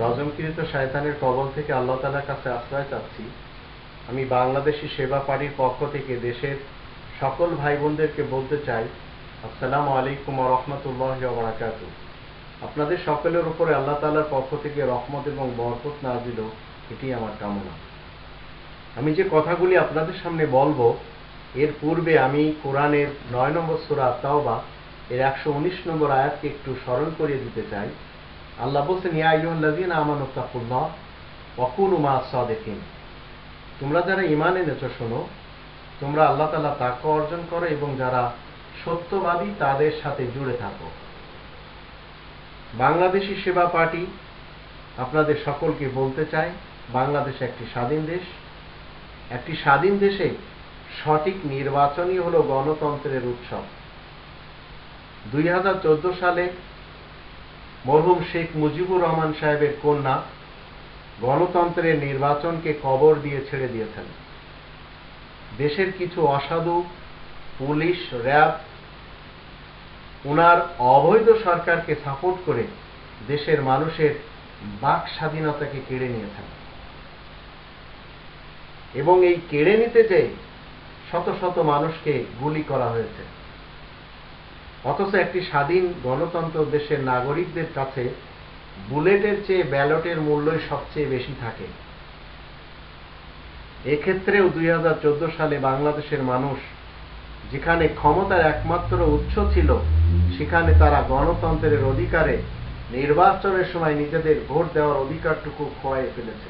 রজমকৃত শয়তানের কবল থেকে আল্লাহ তালার কাছে আশ্রয় চাচ্ছি। আমি বাংলাদেশি সেবা পার্টির পক্ষ থেকে দেশের সকল ভাই বোনদেরকে বলতে চাই, আসসালামু আলাইকুম রহমতুল্লাহ বারাকাত আপনাদের সকলের উপরে আল্লাহ তালার পক্ষ থেকে রহমত এবং বরকত না দিল এটি আমার কামনা। আমি যে কথাগুলি আপনাদের সামনে বলব, এর পূর্বে আমি কোরআনের নয় নম্বর সুরা তাওবা এর একশো উনিশ নম্বর আয়াতকে একটু স্মরণ করিয়ে দিতে চাই। আল্লাহ বলছেন ইয়াইহাল্লাযীনা আমানু তাকুল্লাহ ওয়াকুনু মা সাদিকিন। তোমরা যারা ঈমান এনেছো, শোনো, তোমরা আল্লাহ তাআলা তাকওয়া অর্জন করো এবং যারা সত্যবাদী, তাদের সাথে জুড়ে থাকো। বাংলাদেশি সেবা পার্টি আপনাদের সকলকে বলতে চাই, বাংলাদেশ একটি স্বাধীন দেশ। একটি স্বাধীন দেশে সঠিক নির্বাচনই হলো গণতন্ত্রের উৎসব। দুই হাজার চোদ্দ সালে মরহুম শেখ মুজিবুর রহমান সাহেবের কন্যা গণতন্ত্রের নির্বাচনকে কবর দিয়ে ছেড়ে দিয়েছেন। দেশের কিছু অসাধু পুলিশ, র্যাব ওনার অবৈধ সরকারকে সাপোর্ট করে দেশের মানুষের বাক স্বাধীনতাকে কেড়ে নিয়েছেন। এবং এই কেড়ে নিতে চেয়ে শত শত মানুষকে গুলি করা হয়েছে। অথচ একটি স্বাধীন গণতন্ত্র দেশের নাগরিকদের কাছে বুলেটের চেয়ে ব্যালটের মূল্যই সবচেয়ে বেশি থাকে। এক্ষেত্রেও দুই হাজার চোদ্দ সালে বাংলাদেশের মানুষ যেখানে ক্ষমতার একমাত্র উৎস ছিল, সেখানে তারা গণতন্ত্রের অধিকারে নির্বাচনের সময় নিজেদের ভোট দেওয়ার অধিকারটুকু খোয়াই ফেলেছে।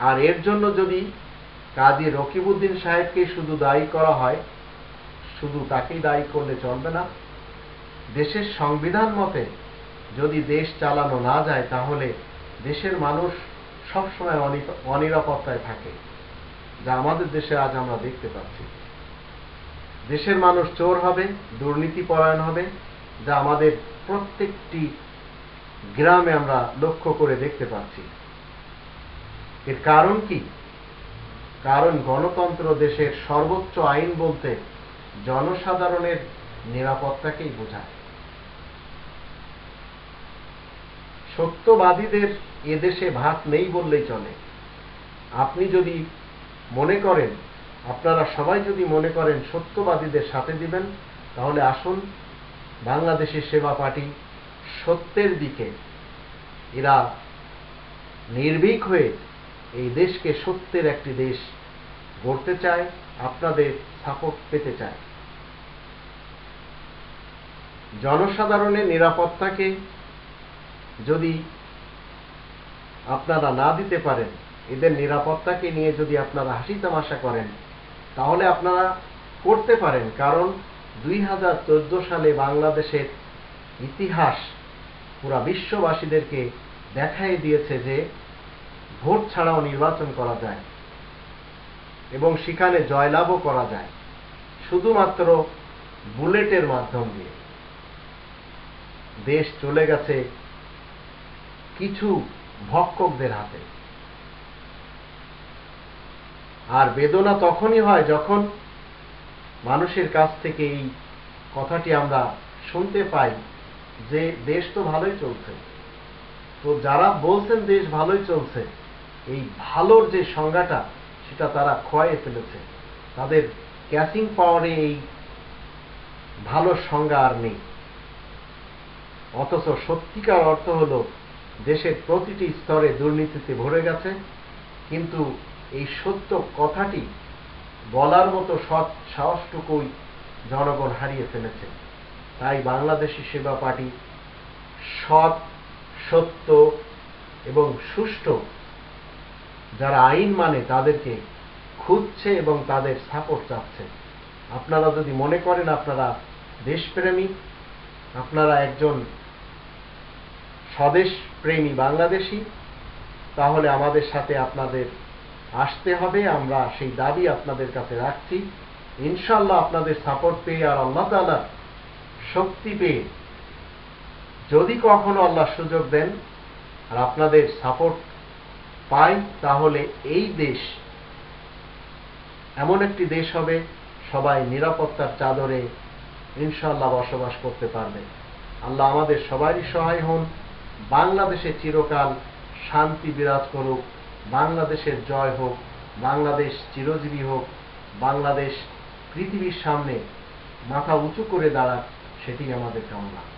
আর এর জন্য যদি কাজী রকিবউদ্দিন সাহেবকে শুধু দায়ী করা হয়, শুধু তাকেই দায়ী করলে চলবে না। দেশের সংবিধান মতে যদি দেশ চালানো না যায়, তাহলে দেশের মানুষ সবসময় অনিরাপত্তায় থাকে, যা আমাদের দেশে আজ আমরা দেখতে পাচ্ছি। দেশের মানুষ চোর হবে দুর্নীতি পরায়ণ হবে, যা আমাদের প্রত্যেকটি গ্রামে আমরা লক্ষ্য করে দেখতে পাচ্ছি। এর কারণ কি? কারণ গণতন্ত্র দেশের সর্বোচ্চ আইন বলতে জনসাধারণের নিরাপত্তাকেই বোঝায়। সত্যবাদীদের এদেশে ভাত নেই বললেই চলে। আপনি যদি মনে করেন, আপনারা সবাই যদি মনে করেন সত্যবাদীদের সাথে দিবেন, তাহলে আসুন বাংলাদেশের সেবা পার্টি সত্যের দিকে এরা নির্ভীক হয়ে এই দেশকে সত্যের একটি দেশ গড়তে চায়, আপনাদের সাপোর্ট পেতে চায়। জনসাধারণের নিরাপত্তাকে যদি আপনারা না দিতে পারেন, এদের নিরাপত্তাকে নিয়ে যদি আপনারা হাসি তামাশা করেন, তাহলে আপনারা করতে পারেন। কারণ দুই হাজার চোদ্দ সালে বাংলাদেশের ইতিহাস পুরা বিশ্ববাসীদেরকে দেখাই দিয়েছে যে ভোট ছাড়াও নির্বাচন করা যায় এবং সেখানে জয়লাভও করা যায়, শুধুমাত্র বুলেটের মাধ্যম দিয়ে। দেশ চলে গেছে কিছু ভক্ষকদের হাতে। আর বেদনা তখনই হয় যখন মানুষের কাছ থেকে এই কথাটি আমরা শুনতে পাই যে দেশ তো ভালোই চলছে। তো যারা বলছেন দেশ ভালোই চলছে এই ভালোর যে সংজ্ঞাটা, সেটা তারা খোয়াইয়ে ফেলেছে। তাদের ক্যাচিং পাওয়ারে এই ভালো সংজ্ঞা আর নেই। অথচ সত্যিকার অর্থ হল, দেশের প্রতিটি স্তরে দুর্নীতিতে ভরে গেছে, কিন্তু এই সত্য কথাটি বলার মতো সৎ সাহসটুকুই জনগণ হারিয়ে ফেলেছে। তাই বাংলাদেশি সেবা পার্টি সৎ, সত্য এবং সুষ্ঠু যারা আইন মানে তাদেরকে খুঁজছে এবং তাদের সাপোর্ট চাচ্ছে। আপনারা যদি মনে করেন আপনারা দেশপ্রেমী, আপনারা একজন স্বদেশ প্রেমী বাংলাদেশি, তাহলে আমাদের সাথে আপনাদের আসতে হবে। আমরা সেই দাবি আপনাদের কাছে রাখছি। ইনশাল্লাহ আপনাদের সাপোর্ট পেয়ে আর আল্লাহ তালা শক্তি পেয়ে যদি কখনো আল্লাহ সুযোগ দেন আর আপনাদের সাপোর্ট পাই, তাহলে এই দেশ এমন একটি দেশ হবে, সবাই নিরাপত্তার চাদরে ইনশাল্লাহ বসবাস করতে পারবে। আল্লাহ আমাদের সবারই সহায় হন। বাংলাদেশে চিরকাল শান্তি বিরাজ করুক, বাংলাদেশের জয় হোক, বাংলাদেশ চিরজীবী হোক, বাংলাদেশ পৃথিবীর সামনে মাথা উঁচু করে দাঁড়াক সেটি আমাদের কামনা।